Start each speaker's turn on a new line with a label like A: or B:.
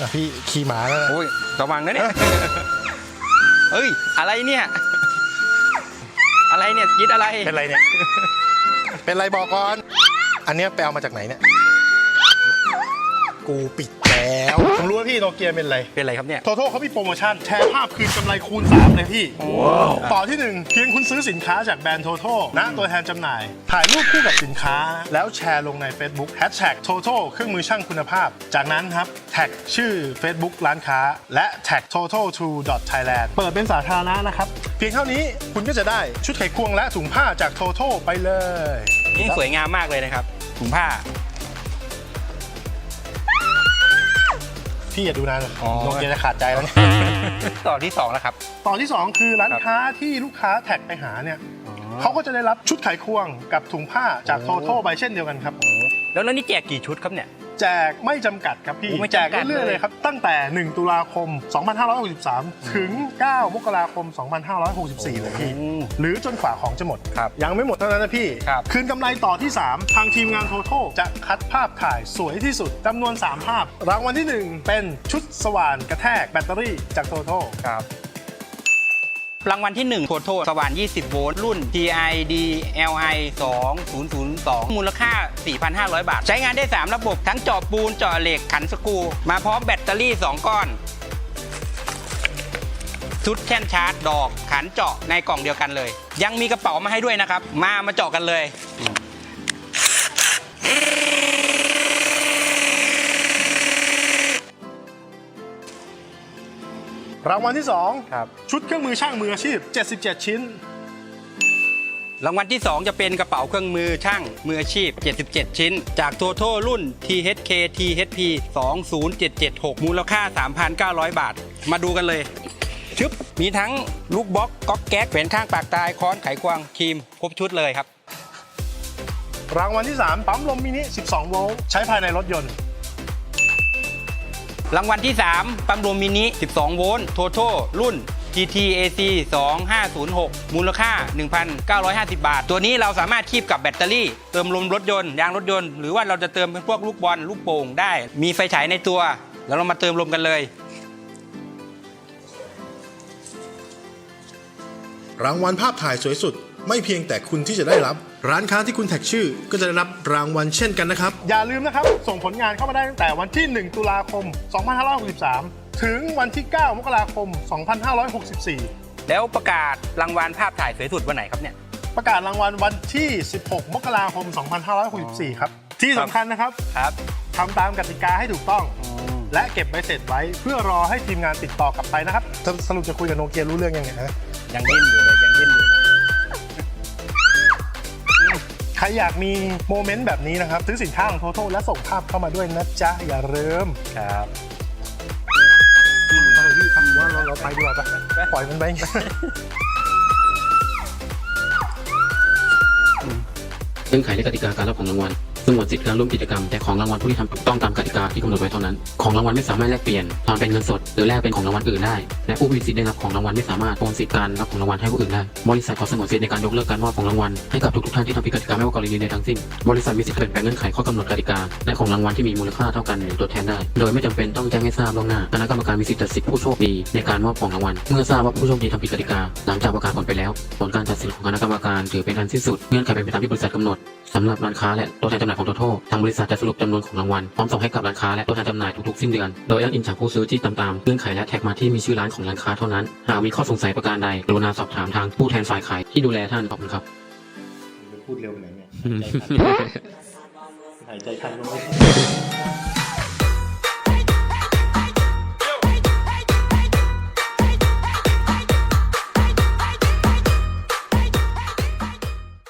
A: อะพี่ขี่หมาแล้วนะ
B: โอ้ยระวังนะเนี่ย เฮ้ย อะไรเนี่ย อะไรเนี่ยคิดอะไร
A: เป็นไรเนี่ย เป็นไรบอกก่อน อันเนี้ยไปเอามาจากไหนเนี่ย กูปิด แล้วผมรู้ว่าพี่โนเกียเป็นไร
B: เป็นอะไรครับเนี่ย
A: โทโทเขามีโปรโมชั่น แชร์ภาพคืนกำไรคูณ 3 เลยพี่ ต่อที่ 1 เพียงคุณซื้อสินค้าจากแบรนด์โทโทนะตัวแทนจำหน่าย ถ่ายรูปคู่กับสินค้า แล้วแชร์ลงใน Facebook Hashtag t o t o เครื่องมือช่างคุณภาพ จากนั้นครับแท็กชื่อ Facebook ร้านค้า และแท็ก t o t o t o Thailand เปิดเป็นสาธารณะนะครับ เพียงเท่านี้คุณก็จะได้ชุดไขควงและถุงผ้าจากโทโทไปเลย
B: นี่สวยงามมากเลยนะครับถุงผ้า
A: พี่อย่าดูนาน
B: อ๋อ
A: โนเกียจะขาดใจแล้วเนี่ย
B: ต่อที่สองแล้วครับ
A: ต่อที่ 2 คือร้านค้าที่ลูกค้าแท็กไปหาเนี่ยเขาก็จะได้รับชุดไขควงกับถุงผ้าจากโทโทไปเช่นเดียวกันครับ
B: แล้วแล้วนี่แจกกี่ชุดครับเนี่ย
A: แจกไม่จำกัดครับพี่
B: โอ้ไม่
A: แจ
B: จำ
A: ก
B: กัด
A: เรื่อยๆ
B: เลย
A: เลยครับ ตั้งแต่ 1 ตุลาคม 2563 ถึง 9 มกราคม 2564 เลยพี่ หรือจนกว่าของจะหมด
B: ครับ
A: ยังไม่หมดเท่านั้นนะพี่
B: ครับ
A: คืนกำไรต่อที่ 3 ทางทีมงานโทโทจะคัดภาพถ่ายสวยที่สุดจำนวน 3 ภาพ รางวัลที่ 1 เป็นชุดสว่านกระแทกแบตเตอรี่จากโทโท
B: ครับ รางวัลที่1โทโทสว่าน 20 โวลต์ รุ่น TID LI 2002 มูลค่า 4,500 บาท ใช้งานได้ 3 ระบบ ทั้งเจาะปูนเจาะเหล็ก ขันสกรูมาพร้อมแบตเตอรี่ 2 ก้อน ชุดแท่นชาร์จ ดอก ขันเจาะในกล่องเดียวกันเลย ยังมีกระเป๋ามาให้ด้วยนะครับ มา มาเจาะกันเลย
A: รางวัลที่
B: ครับ
A: 2ชุดเครื่องมือช่างมืออาชีพ 77 ชิ้น
B: รางวัลที่ 2 จะเป็นกระเป๋าเครื่องมือช่างมืออาชีพ 77 ชิ้น จากโทโทรุ่น THK THP 20776 มูลค่า 3,900 บาท มาดูกันเลยชึบมีทั้งลูกบล็อกก๊อกแก๊กแขวนข้างปากตายค้อนไขควงครีมครบชุดเลยครับ
A: รางวัลที่ 3 ปั๊มลมมินิ 12 โวลต์ใช้ภายในรถยนต์
B: รางวัลที่ 3 ปั๊มลมมินิ 12 โวลต์โทโทรุ่น TTAC 2506 มูลค่า 1,950 บาท ตัวนี้เราสามารถคีบกับแบตเตอรี่ เติมลมรถยนต์ ยางรถยนต์ หรือว่าเราจะเติมเป็นพวกลูกบอล ลูกโป่งได้ มีไฟฉายในตัว แล้วเรามาเติมลมกันเลย
C: รางวัลภาพถ่ายสวยสุด ไม่เพียงแต่คุณที่จะได้รับ ร้านค้าที่คุณแท็กชื่อก็จะได้รับรางวัลเช่นกันนะครับ
A: อย่าลืมนะครับ ส่งผลงานเข้ามาได้ตั้งแต่วันที่ 1 ตุลาคม 2563 ถึงวันที่ 9 มกราคม 2564
B: แล้วประกาศรางวัลภาพถ่ายสวยสุดวันไหนครับเนี่ย
A: ประกาศรางวัลวันที่ 16 มกราคม 2564 ครับ ที่สำคัญนะครับ
B: ครับ
A: ทำตามกติกาให้ถูกต้อง และเก็บใบเสร็จไว้เพื่อรอให้ทีมงานติดต่อกลับไปนะครับสสรุปจะคุยกับโนเกียรู้เรื่องยังไงฮะ
B: ยังดิ้นอยู่เลยยังดิ้นอยู่เลย
A: รอยากมีโมเมนต์แบบนี้นะครับ ซื้อสินค้าของโทโทและส่งภาพเข้ามาด้วยนะจ๊ะ อย่าลืม
B: ครับ
A: ไปเถอะพี่ครับว่าเราเราไปดีกว่าปะปล่อยมันไป
D: เงื่อนไขและกติกาการรับของรางวัล ซึ่งหมดสิทธิการร่วมกิจกรรมแต่ของรางวัลผู้ที่ทำถูกต้องตามกติกาที่กำหนดไว้เท่านั้น ของรางวัลไม่สามารถแลกเปลี่ยนทอนเป็นเงินสด หรือแลกเป็นของรางวัลอื่นได้ และผู้มีสิทธิ์ได้รับของรางวัลไม่สามารถโอนสิทธิการรับของรางวัลให้ผู้อื่นได้ บริษัทขอสงวนสิทธิในการยกเลิกการมอบของรางวัลให้กับทุกๆท่านที่ทำผิดกติกาไม่ว่ากรณีใดทั้งสิ้น บริษัทมีสิทธิ์เปลี่ยนแปลงเงื่อนไขข้อกำหนดกติกาและของรางวัลที่มีมูลค่าเท่ากันหรือตัวแทนได้ โดยไม่จำเป็นต้องแจ้งให้ทราบล่วงหน้าคณะกรรมการมีสิทธิ์ตัดสินผู้โชคดีในการมอบของรางวัลเมื่อทราบว่าผู้โชคดีทำผิดกติกา หลังจากประกาศผลไปแล้ว ผลการตัดสินของคณะกรรมการถือเป็นอันสิ้นสุดเงื่อนไขเป็นไปตามที่บริษัทกำหนด สำหรับร้านค้าและตัวแทนจำหน่ายของโทโททางบริษัทจะสรุปจำนวนของรางวัลพร้อมส่งให้กับร้านค้าและตัวแทนจำหน่ายทุกๆสิ้นเดือน โดยอ้างอิงจากผู้ซื้อที่ตามตามเงื่อนไขและแท็กมาที่มีชื่อร้านของร้านค้าเท่านั้น หากมีข้อสงสัยประการใดกรุณาสอบถามทางผู้แทนฝ่ายขายที่ดูแลท่านขอบคุณครับ
A: พูดเร็วไปไหนเนี่ยหายใจทันหายใจทันลง